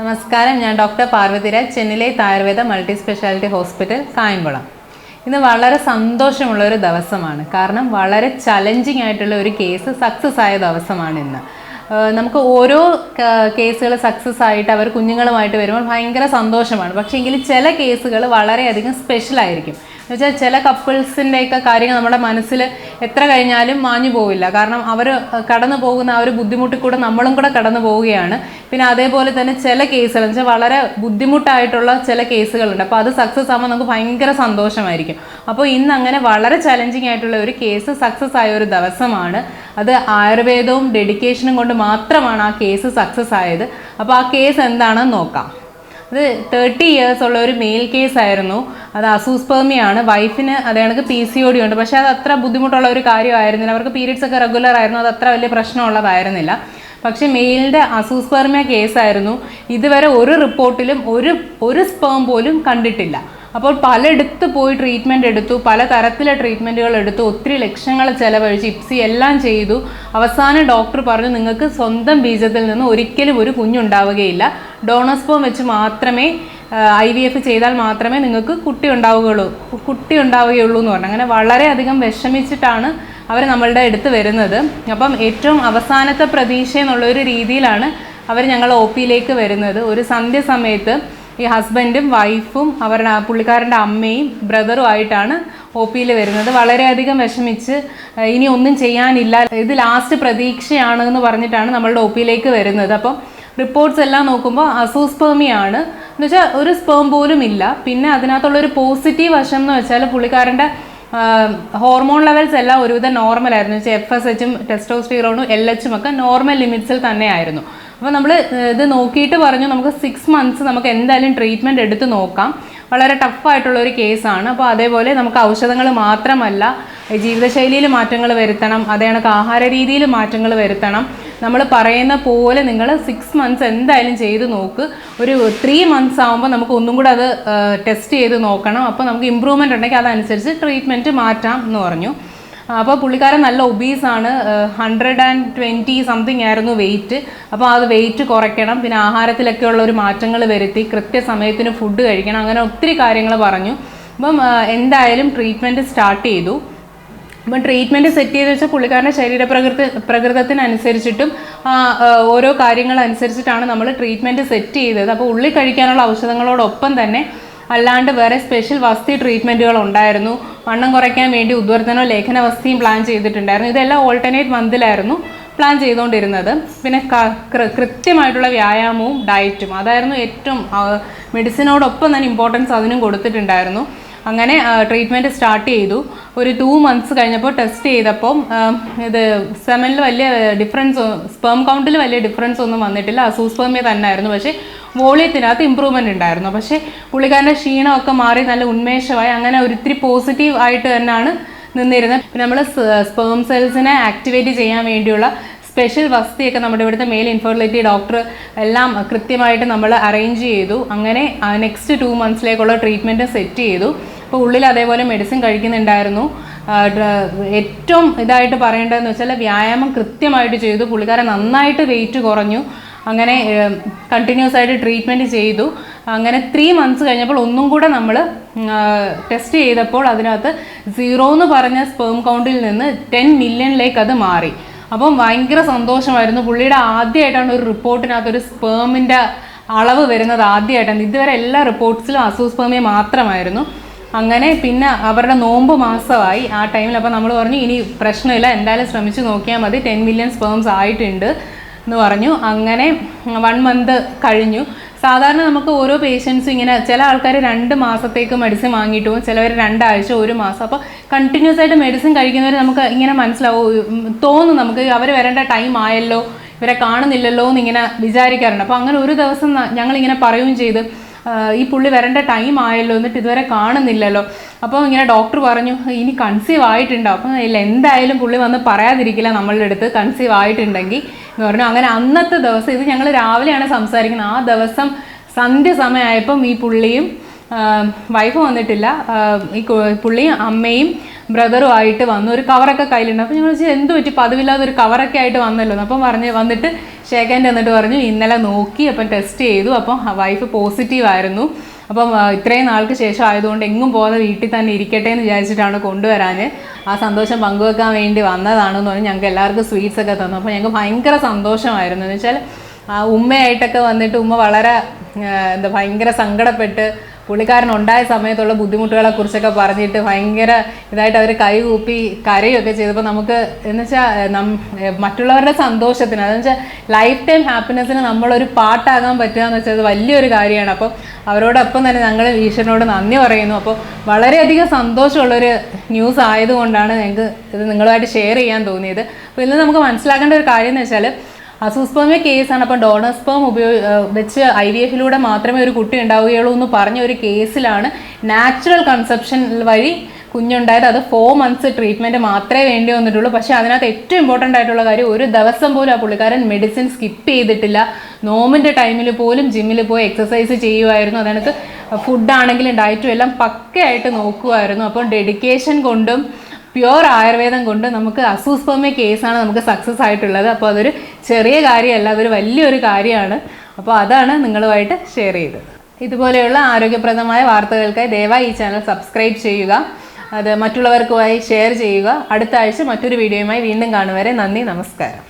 നമസ്കാരം. ഞാൻ doctor Parvathiraj ചെന്നിലെ Ayurveda multi speciality hospital Kayamkulam. ഇന്ന് വളരെ സന്തോഷമുള്ള ഒരു ദിവസമാണ്. കാരണം വളരെ ചലഞ്ചിങ് ആയിട്ടുള്ള ഒരു കേസ് സക്സസ് ആയ ദിവസമാണ് ഇന്ന്. നമുക്ക് ഓരോ കേസുകൾ സക്സസ് ആയിട്ട് അവർ കുഞ്ഞുങ്ങളുമായിട്ട് വരുമ്പോൾ ഭയങ്കര സന്തോഷമാണ്. പക്ഷേ എങ്കിൽ ചില കേസുകൾ വളരെയധികം സ്പെഷ്യൽ ആയിരിക്കും. എന്നുവെച്ചാൽ ചില കപ്പിൾസിന്റെയൊക്കെ കാര്യങ്ങൾ നമ്മുടെ മനസ്സിൽ എത്ര കഴിഞ്ഞാലും മാഞ്ഞു പോവില്ല. കാരണം അവർ കടന്നു പോകുന്ന ആ ഒരു ബുദ്ധിമുട്ടിൽ കൂടെ നമ്മളും കൂടെ കടന്നു പോവുകയാണ്. പിന്നെ അതേപോലെ തന്നെ ചില കേസുകൾ എന്ന് വെച്ചാൽ വളരെ ബുദ്ധിമുട്ടായിട്ടുള്ള ചില കേസുകളുണ്ട്. അപ്പോൾ അത് സക്സസ് ആകുമ്പോൾ നമുക്ക് ഭയങ്കര സന്തോഷമായിരിക്കും. അപ്പോൾ ഇന്ന് അങ്ങനെ വളരെ ചലഞ്ചിങ് ആയിട്ടുള്ള ഒരു കേസ് സക്സസ് ആയ ഒരു ദിവസമാണ്. അത് ആയുർവേദവും ഡെഡിക്കേഷനും കൊണ്ട് മാത്രമാണ് ആ കേസ് സക്സസ് ആയത്. അപ്പോൾ ആ കേസ് എന്താണെന്ന് നോക്കാം. അത് തേർട്ടി ഇയേഴ്സ് ഉള്ള ഒരു മെയിൽ കേസ് ആയിരുന്നു. അത് അസൂസ്പേമിയാണ് വൈഫിന് അതേ കണക്ക് പി സി ഒ ഡി ഉണ്ട്. പക്ഷേ അത് അത്ര ബുദ്ധിമുട്ടുള്ള ഒരു കാര്യമായിരുന്നില്ല. അവർക്ക് പീരീഡ്സ് ഒക്കെ റെഗുലർ ആയിരുന്നു. അത് അത്ര വലിയ പ്രശ്നമുള്ളതായിരുന്നില്ല. പക്ഷേ മെയിലിന്റെ അസൂസ്പേർമിയ കേസായിരുന്നു ഇതുവരെ ഒരു റിപ്പോർട്ടിലും ഒരു ഒരു സ്പേം പോലും കണ്ടിട്ടില്ല. അപ്പോൾ പലയിടത്ത് പോയി ട്രീറ്റ്മെന്റ് എടുത്തു. പല തരത്തിലെ ട്രീറ്റ്മെന്റുകൾ എടുത്തു. ഒത്തിരി ലക്ഷങ്ങൾ ചിലവഴിച്ച് ഇപ്സി എല്ലാം ചെയ്തു. അവസാനം ഡോക്ടർ പറഞ്ഞു നിങ്ങൾക്ക് സ്വന്തം ബീജത്തിൽ നിന്ന് ഒരിക്കലും ഒരു കുഞ്ഞുണ്ടാവുകയില്ല. ഡോണസ്പോം വെച്ച് മാത്രമേ ഐ വി എഫ് ചെയ്താൽ മാത്രമേ നിങ്ങൾക്ക് കുട്ടി ഉണ്ടാവുകയുള്ളൂ. കുട്ടി ഉണ്ടാവുകയുള്ളൂ എന്ന് പറഞ്ഞു. അങ്ങനെ വളരെയധികം വിഷമിച്ചിട്ടാണ് അവർ നമ്മളുടെ അടുത്ത് വരുന്നത്. അപ്പം ഏറ്റവും അവസാനത്തെ പ്രതീക്ഷ എന്നുള്ള ഒരു രീതിയിലാണ് അവർ ഞങ്ങൾ ഒ പിയിലേക്ക് വരുന്നത്. ഒരു സന്ധ്യ സമയത്ത് ഈ ഹസ്ബൻഡും വൈഫും അവരുടെ പുള്ളിക്കാരന്റെ അമ്മയും ബ്രദറും ആയിട്ടാണ് ഒ പിയിൽ വരുന്നത്. വളരെയധികം വിഷമിച്ച് ഇനി ഒന്നും ചെയ്യാനില്ല. ഇത് ലാസ്റ്റ് പ്രതീക്ഷയാണ് എന്ന് പറഞ്ഞിട്ടാണ് നമ്മളുടെ ഒ പിയിലേക്ക് വരുന്നത്. അപ്പം റിപ്പോർട്ട്സ് എല്ലാം നോക്കുമ്പോൾ അസൂസ്പേമിയാണ് എന്ന് വെച്ചാൽ ഒരു സ്പേം പോലും ഇല്ല. പിന്നെ അതിനകത്തുള്ള ഒരു പോസിറ്റീവ് വശം എന്ന് വെച്ചാൽ പുള്ളിക്കാരന്റെ ഹോർമോൺ ലെവൽസ് എല്ലാം ഒരുവിധം നോർമൽ ആയിരുന്നു. വെച്ചാൽ എഫ് എസ് എച്ചും ടെസ്റ്റോസ്റ്റിറോണും എൽ എച്ചും ഒക്കെ നോർമൽ ലിമിറ്റ്സിൽ തന്നെയായിരുന്നു. അപ്പോൾ നമ്മൾ ഇത് നോക്കിയിട്ട് പറഞ്ഞു നമുക്ക് സിക്സ് മന്ത്സ് നമുക്ക് എന്തായാലും ട്രീറ്റ്മെന്റ് എടുത്ത് നോക്കാം. വളരെ ടഫായിട്ടുള്ള ഒരു കേസാണ് അപ്പോൾ അതേപോലെ നമുക്ക് ഔഷധങ്ങൾ മാത്രമല്ല ജീവിതശൈലിയിൽ മാറ്റങ്ങൾ വരുത്തണം അതേ കണക്ക് ആഹാര രീതിയിൽ മാറ്റങ്ങൾ വരുത്തണം. നമ്മൾ പറയുന്ന പോലെ നിങ്ങൾ സിക്സ് മന്ത്സ് എന്തായാലും ചെയ്ത് നോക്ക്. ഒരു ത്രീ മന്ത്സ് ആകുമ്പോൾ നമുക്ക് ഒന്നും കൂടെ അത് ടെസ്റ്റ് ചെയ്ത് നോക്കണം. അപ്പോൾ നമുക്ക് ഇമ്പ്രൂവ്മെന്റ് ഉണ്ടെങ്കിൽ അതനുസരിച്ച് ട്രീറ്റ്മെന്റ് മാറ്റാം എന്ന് പറഞ്ഞു. അപ്പോൾ പുള്ളിക്കാരൻ നല്ല ഒബീസ് ആണ്. ഹൺഡ്രഡ് ആൻഡ് ട്വന്റി സംതിങ് ആയിരുന്നു വെയിറ്റ് അപ്പോൾ അത് വെയിറ്റ് കുറയ്ക്കണം. പിന്നെ ആഹാരത്തിലൊക്കെ ഉള്ള ഒരു മാറ്റങ്ങൾ വരുത്തി കൃത്യസമയത്തിന് ഫുഡ് കഴിക്കണം. അങ്ങനെ ഒത്തിരി കാര്യങ്ങൾ പറഞ്ഞു. അപ്പം എന്തായാലും ട്രീറ്റ്മെന്റ് സ്റ്റാർട്ട് ചെയ്തു. അപ്പം ട്രീറ്റ്മെന്റ് സെറ്റ് ചെയ്ത് വെച്ചാൽ പുള്ളിക്കാരന്റെ ശരീരപ്രകൃതി പ്രകൃതത്തിനനുസരിച്ചിട്ടും ഓരോ കാര്യങ്ങൾ അനുസരിച്ചിട്ടാണ് നമ്മൾ ട്രീറ്റ്മെന്റ് സെറ്റ് ചെയ്തത്. അപ്പോൾ ഉള്ളിൽ കഴിക്കാനുള്ള ഔഷധങ്ങളോടൊപ്പം തന്നെ അല്ലാണ്ട് വേറെ സ്പെഷ്യൽ വസ്തി ട്രീറ്റ്മെന്റുകൾ ഉണ്ടായിരുന്നു. വണ്ണം കുറയ്ക്കാൻ വേണ്ടി ഉദ്വർത്തനോ ലേഖന വസ്തിയും പ്ലാൻ ചെയ്തിട്ടുണ്ടായിരുന്നു. ഇതെല്ലാം ഓൾട്ടർനേറ്റ് മന്തിലായിരുന്നു പ്ലാൻ ചെയ്തുകൊണ്ടിരുന്നത് പിന്നെ കൃത്യമായിട്ടുള്ള വ്യായാമവും ഡയറ്റും അതായിരുന്നു ഏറ്റവും മെഡിസിനോടൊപ്പം തന്നെ ഇമ്പോർട്ടൻസ് അതിനും കൊടുത്തിട്ടുണ്ടായിരുന്നു. അങ്ങനെ ട്രീറ്റ്മെന്റ് സ്റ്റാർട്ട് ചെയ്തു. ഒരു ടു മന്ത്സ് കഴിഞ്ഞപ്പോൾ ടെസ്റ്റ് ചെയ്തപ്പോൾ ഇത് സെമനിൽ വലിയ ഡിഫറൻസ് സ്പേം കൗണ്ടിൽ വലിയ ഡിഫറൻസ് ഒന്നും വന്നിട്ടില്ല. അസൂസ്പേമിയ തന്നെയായിരുന്നു പക്ഷേ വോളിയത്തിനകത്ത് ഇമ്പ്രൂവ്മെന്റ് ഉണ്ടായിരുന്നു. പക്ഷേ പുള്ളിക്കാരന്റെ ക്ഷീണമൊക്കെ മാറി നല്ല ഉന്മേഷമായി അങ്ങനെ ഒരിത്തിരി പോസിറ്റീവ് ആയിട്ട് തന്നെയാണ് നിന്നിരുന്നത്. പിന്നെ നമ്മൾ സ്പേം സെൽസിനെ ആക്ടിവേറ്റ് ചെയ്യാൻ വേണ്ടിയുള്ള സ്പെഷ്യൽ വസ്തിയൊക്കെ നമ്മുടെ ഇവിടുത്തെ മെയിൽ ഇൻഫെർട്ടിലിറ്റി ഡോക്ടർ എല്ലാം കൃത്യമായിട്ട് നമ്മൾ അറേഞ്ച് ചെയ്തു. അങ്ങനെ നെക്സ്റ്റ് ടു മന്ത്സിലേക്കുള്ള ട്രീറ്റ്മെന്റ് സെറ്റ് ചെയ്തു. അപ്പോൾ ഉള്ളിൽ അതേപോലെ മെഡിസിൻ കഴിക്കുന്നുണ്ടായിരുന്നു. ഏറ്റവും ഇതായിട്ട് പറയേണ്ടതെന്ന് വെച്ചാൽ വ്യായാമം കൃത്യമായിട്ട് ചെയ്തു. പുള്ളിക്കാരൻ നന്നായിട്ട് വെയിറ്റ് കുറഞ്ഞു. അങ്ങനെ കണ്ടിന്യൂസ് ആയിട്ട് ട്രീറ്റ്മെന്റ് ചെയ്തു. അങ്ങനെ ത്രീ മന്ത്സ് കഴിഞ്ഞപ്പോൾ ഒന്നും കൂടെ നമ്മൾ ടെസ്റ്റ് ചെയ്തപ്പോൾ അതിനകത്ത് സീറോ എന്ന് പറഞ്ഞ സ്പേം കൗണ്ടിൽ നിന്ന് ടെൻ മില്യണിലേക്ക് അത് മാറി. അപ്പം ഭയങ്കര സന്തോഷമായിരുന്നു. പുള്ളിയുടെ ആദ്യമായിട്ടാണ് ഒരു റിപ്പോർട്ടിനകത്ത് ഒരു സ്പേമിന്റെ അളവ് വരുന്നത് ആദ്യമായിട്ടാണ്. ഇതുവരെ എല്ലാ റിപ്പോർട്ട്സിലും അസൂസ്പേമിയ മാത്രമായിരുന്നു. അങ്ങനെ പിന്നെ അവരുടെ നോമ്പ് മാസമായി ആ ടൈമിൽ അപ്പോൾ നമ്മൾ പറഞ്ഞു ഇനി പ്രശ്നമില്ല എന്തായാലും ശ്രമിച്ചു നോക്കിയാൽ മതി. ടെൻ മില്യൺ സ്പേംസ് ആയിട്ടുണ്ട് എന്ന് പറഞ്ഞു. അങ്ങനെ വൺ മന്ത് കഴിഞ്ഞു. സാധാരണ നമുക്ക് ഓരോ പേഷ്യൻസും ഇങ്ങനെ ചില ആൾക്കാർ രണ്ട് മാസത്തേക്ക് മെഡിസിൻ വാങ്ങിയിട്ട് പോകും ചിലവർ രണ്ടാഴ്ച ഒരു മാസം. അപ്പോൾ കണ്ടിന്യൂസ് ആയിട്ട് മെഡിസിൻ കഴിക്കുന്നവർ നമുക്ക് ഇങ്ങനെ മനസ്സിലാവും തോന്നും നമുക്ക് അവർ വരേണ്ട ടൈം ആയല്ലോ ഇവരെ കാണുന്നില്ലല്ലോ എന്ന് ഇങ്ങനെ വിചാരിക്കാറുണ്ട്. അപ്പോൾ അങ്ങനെ ഒരു ദിവസം ഞങ്ങളിങ്ങനെ പറയുകയും ചെയ്ത്. ഈ പുള്ളി വരേണ്ട ടൈം ആയല്ലോ എന്നിട്ട് ഇതുവരെ കാണുന്നില്ലല്ലോ. അപ്പോൾ ഇങ്ങനെ ഡോക്ടർ പറഞ്ഞു ഇനി കൺസീവ് ആയിട്ടുണ്ടോ? അപ്പം ഇല്ല എന്തായാലും പുള്ളി വന്ന് പറയാതിരിക്കില്ല നമ്മളുടെ അടുത്ത് കൺസീവ് ആയിട്ടുണ്ടെങ്കിൽ എന്ന് പറഞ്ഞു. അങ്ങനെ അന്നത്തെ ദിവസം ഇത് ഞങ്ങൾ രാവിലെയാണ് സംസാരിക്കുന്നത്. ആ ദിവസം സന്ധ്യ സമയമായപ്പം ഈ പുള്ളിയും വൈഫ് വന്നിട്ടില്ല. ഈ പുള്ളിയും അമ്മയും ബ്രദറും ആയിട്ട് വന്നു. ഒരു കവറൊക്കെ കയ്യിലുണ്ട്. അപ്പോൾ ഞങ്ങൾ വെച്ചാൽ എന്ത് പറ്റി? പതിവില്ലാതെ ഒരു കവറൊക്കെ ആയിട്ട് വന്നല്ലോ. അപ്പം പറഞ്ഞ് വന്നിട്ട് ഷേഖാന്റെ എന്നിട്ട് പറഞ്ഞു ഇന്നലെ നോക്കി അപ്പം ടെസ്റ്റ് ചെയ്തു. അപ്പം വൈഫ് പോസിറ്റീവ് ആയിരുന്നു. അപ്പം ഇത്രയും നാൾക്ക് ശേഷം ആയതുകൊണ്ട് എങ്ങും പോകാതെ വീട്ടിൽ തന്നെ ഇരിക്കട്ടെ എന്ന് വിചാരിച്ചിട്ടാണ് കൊണ്ടുവരാൻ ആ സന്തോഷം പങ്കുവെക്കാൻ വേണ്ടി വന്നതാണെന്ന് പറഞ്ഞ് ഞങ്ങൾക്ക് എല്ലാവർക്കും സ്വീറ്റ്സ് ഒക്കെ തന്നു. അപ്പോൾ ഞങ്ങൾക്ക് ഭയങ്കര സന്തോഷമായിരുന്നു. എന്ന് വെച്ചാൽ ആ ഉമ്മയായിട്ടൊക്കെ വന്നിട്ട് ഉമ്മ വളരെ എന്താ ഭയങ്കര സങ്കടപ്പെട്ട് പുള്ളിക്കാരൻ ഉണ്ടായ സമയത്തുള്ള ബുദ്ധിമുട്ടുകളെ കുറിച്ചൊക്കെ പറഞ്ഞിട്ട് ഭയങ്കര ഇതായിട്ട് അവർ കൈകൂപ്പി കരയൊക്കെ ചെയ്തപ്പോൾ നമുക്ക് എന്ന് വെച്ചാൽ മറ്റുള്ളവരുടെ സന്തോഷത്തിന് അതെന്ന് വെച്ചാൽ ലൈഫ് ടൈം ഹാപ്പിനെസ്സിന് നമ്മളൊരു പാട്ടാകാൻ പറ്റുക എന്ന് വെച്ചാൽ വലിയൊരു കാര്യമാണ്. അപ്പം അവരോടൊപ്പം തന്നെ ഞങ്ങൾ ഈശ്വരനോട് നന്ദി പറയുന്നു. അപ്പോൾ വളരെയധികം സന്തോഷമുള്ളൊരു ന്യൂസ് ആയതുകൊണ്ടാണ് ഞങ്ങൾക്ക് ഇത് നിങ്ങളുമായിട്ട് ഷെയർ ചെയ്യാൻ തോന്നിയത്. അപ്പോൾ ഇന്ന് നമുക്ക് മനസ്സിലാക്കേണ്ട ഒരു കാര്യം എന്ന് വെച്ചാൽ അസൂസ്പേമിയ കേസാണ്. അപ്പം ഡോണർസ്പേം ഉപയോഗ വെച്ച് ഐ വി എഫിലൂടെ മാത്രമേ ഒരു കുട്ടി ഉണ്ടാവുകയുള്ളൂ എന്ന് പറഞ്ഞ ഒരു കേസിലാണ് നാച്ചുറൽ കൺസെപ്ഷൻ വഴി കുഞ്ഞുണ്ടായത്. അത് ഫോർ മന്ത്സ് ട്രീറ്റ്മെന്റ് മാത്രമേ വേണ്ടി വന്നിട്ടുള്ളൂ. പക്ഷേ അതിനകത്ത് ഏറ്റവും ഇമ്പോർട്ടന്റ് ആയിട്ടുള്ള കാര്യം ഒരു ദിവസം പോലും ആ പുള്ളിക്കാരൻ മെഡിസിൻ സ്കിപ്പ് ചെയ്തിട്ടില്ല. നോമിന്റെ ടൈമിൽ പോലും ജിമ്മിൽ പോയി എക്സസൈസ് ചെയ്യുമായിരുന്നു അതിനകത്ത് ഫുഡാണെങ്കിലും ഡയറ്റും എല്ലാം പക്കയായിട്ട് നോക്കുമായിരുന്നു അപ്പോൾ ഡെഡിക്കേഷൻ കൊണ്ടും പ്യുവർ ആയുർവേദം കൊണ്ട് നമുക്ക് അസൂസ്പമ കേസാണ് നമുക്ക് സക്സസ് ആയിട്ടുള്ളത്. അപ്പോൾ അതൊരു ചെറിയ കാര്യമല്ല അതൊരു വലിയൊരു കാര്യമാണ്. അപ്പോൾ അതാണ് നിങ്ങളുമായിട്ട് ഷെയർ ചെയ്തത്. ഇതുപോലെയുള്ള ആരോഗ്യപ്രദമായ വാർത്തകൾക്കായി ദയവായി ഈ ചാനൽ സബ്സ്ക്രൈബ് ചെയ്യുക. അത് മറ്റുള്ളവർക്കുമായി ഷെയർ ചെയ്യുക. അടുത്ത ആഴ്ച മറ്റൊരു വീഡിയോയുമായി വീണ്ടും കാണുവരെ നന്ദി നമസ്കാരം.